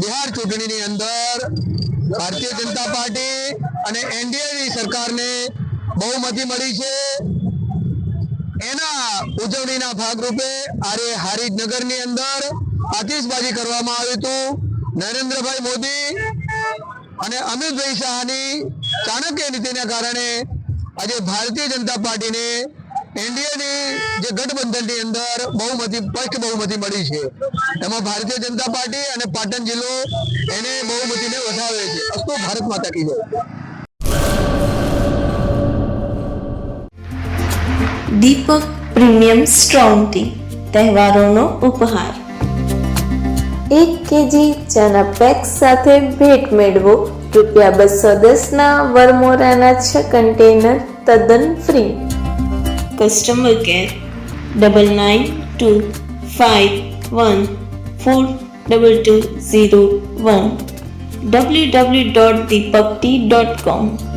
બિહાર ચૂંટણીની અંદર ભારતીય જનતા પાર્ટી અને એનડીએની સરકારને બહુમતી મળી છે. એના ઉજવણીના ભાગરૂપે આજે હારીજનગરની અંદર આતિશબાજી કરવામાં આવ્યું હતું. નરેન્દ્રભાઈ મોદી અને અમિતભાઈ શાહની ચાણક્ય નીતિના કારણે આજે ભારતીય જનતા પાર્ટીને જનતા પાર્ટી અને દીપક પ્રીમિયમ સ્ટ્રોંગ ટી, તહેવારોનો ઉપહાર. એક કેજી ચાના પેક સાથે ભેટ મેળવો. રૂપિયા બસો દસના વરમોરાના છ કન્ટેનર તદ્દન free. customer care double nine two five one four double two zero one www.depakti.com